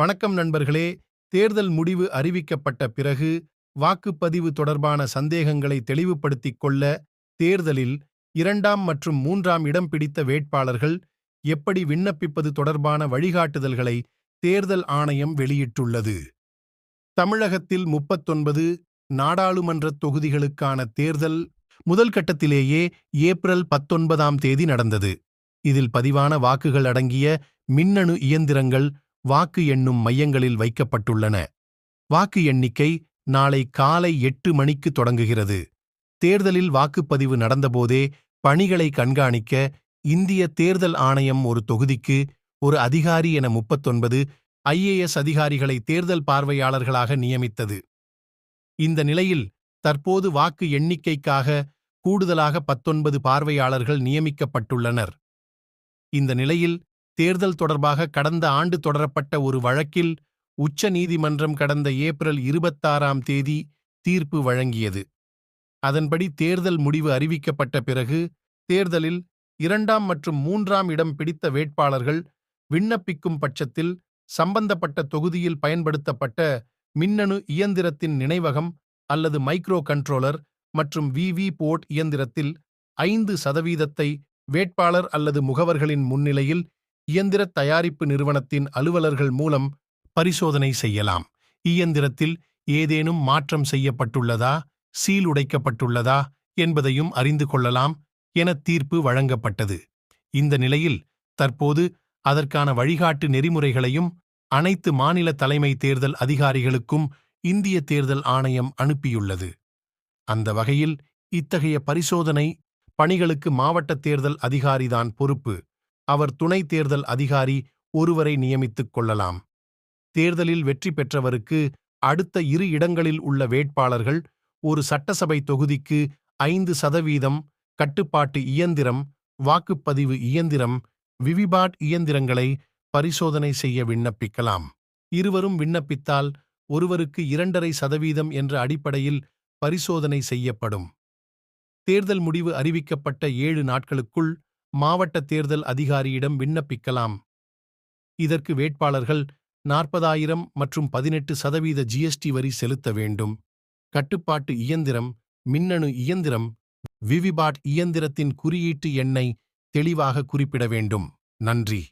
வணக்கம் நண்பர்களே. தேர்தல் முடிவு அறிவிக்கப்பட்ட பிறகு வாக்குப்பதிவு தொடர்பான சந்தேகங்களை தெளிவுபடுத்திக் கொள்ள தேர்தலில் இரண்டாம் மற்றும் மூன்றாம் இடம் பிடித்த வேட்பாளர்கள் எப்படி விண்ணப்பிப்பது தொடர்பான வழிகாட்டுதல்களை தேர்தல் ஆணையம் வெளியிட்டுள்ளது. தமிழகத்தில் முப்பத்தொன்பது நாடாளுமன்ற தொகுதிகளுக்கான தேர்தல் முதல் கட்டத்திலேயே ஏப்ரல் பத்தொன்பதாம் தேதி நடந்தது. இதில் பதிவான வாக்குகள் அடங்கிய மின்னணு இயந்திரங்கள் வாக்கு எண்ணும் மையங்களில் வைக்கப்பட்டுள்ளன. வாக்கு எண்ணிக்கை நாளை காலை எட்டு மணிக்கு தொடங்குகிறது. தேர்தலில் வாக்குப்பதிவு நடந்தபோதே பணிகளை கண்காணிக்க இந்திய தேர்தல் ஆணையம் ஒரு தொகுதிக்கு ஒரு அதிகாரி என முப்பத்தொன்பது ஐஏஎஸ் அதிகாரிகளை தேர்தல் பார்வையாளர்களாக நியமித்தது. இந்த நிலையில் தற்போது வாக்கு எண்ணிக்கைக்காக கூடுதலாக பத்தொன்பது பார்வையாளர்கள் நியமிக்கப்பட்டுள்ளனர். இந்த நிலையில் தேர்தல் தொடர்பாக கடந்த ஆண்டு தொடரப்பட்ட ஒரு வழக்கில் உச்ச நீதிமன்றம் கடந்த ஏப்ரல் இருபத்தாறாம் தேதி தீர்ப்பு வழங்கியது. அதன்படி தேர்தல் முடிவு அறிவிக்கப்பட்ட பிறகு தேர்தலில் இரண்டாம் மற்றும் மூன்றாம் இடம் பிடித்த வேட்பாளர்கள் விண்ணப்பிக்கும் பட்சத்தில் சம்பந்தப்பட்ட தொகுதியில் பயன்படுத்தப்பட்ட மின்னணு இயந்திரத்தின் நினைவகம் அல்லது மைக்ரோ கண்ட்ரோலர் மற்றும் விவி போர்ட் இயந்திரத்தில் ஐந்து சதவீதத்தை வேட்பாளர் அல்லது முகவர்களின் முன்னிலையில் இயந்திர தயாரிப்பு நிறுவனத்தின் அலுவலர்கள் மூலம் பரிசோதனை செய்யலாம். இயந்திரத்தில் ஏதேனும் மாற்றம் செய்யப்பட்டுள்ளதா? சீல் உடைக்கப்பட்டுள்ளதா என்பதையும் அறிந்து கொள்ளலாம் என தீர்ப்பு வழங்கப்பட்டது. இந்த நிலையில் தற்போது அதற்கான வழிகாட்டு நெறிமுறைகளையும் அனைத்து மாநில தலைமை தேர்தல் அதிகாரிகளுக்கும் இந்திய தேர்தல் ஆணையம் அனுப்பியுள்ளது. அந்த வகையில் இத்தகைய பரிசோதனை பணிகளுக்கு மாவட்ட தேர்தல் அதிகாரிதான் பொறுப்பு. அவர் துணை தேர்தல் அதிகாரி ஒருவரை நியமித்துக் கொள்ளலாம். தேர்தலில் வெற்றி பெற்றவருக்கு அடுத்த இரு இடங்களில் உள்ள வேட்பாளர்கள் ஒரு சட்டசபை தொகுதிக்கு ஐந்து சதவீதம் கட்டுப்பாட்டு இயந்திரம் வாக்குப்பதிவு இயந்திரம் விவிபாட் இயந்திரங்களை பரிசோதனை செய்ய விண்ணப்பிக்கலாம். இருவரும் விண்ணப்பித்தால் ஒருவருக்கு இரண்டரை சதவீதம் என்ற அடிப்படையில் பரிசோதனை செய்யப்படும். தேர்தல் முடிவு அறிவிக்கப்பட்ட ஏழு நாட்களுக்குள் மாவட்ட தேர்தல் அதிகாரியிடம் விண்ணப்பிக்கலாம். இதற்கு வேட்பாளர்கள் நாற்பதாயிரம் மற்றும் பதினெட்டு சதவீத ஜிஎஸ்டி வரி செலுத்த வேண்டும். கட்டுப்பாட்டு இயந்திரம் மின்னணு இயந்திரம் விவிபாட் இயந்திரத்தின் குறியீட்டு எண்ணை தெளிவாக குறிப்பிட வேண்டும். நன்றி.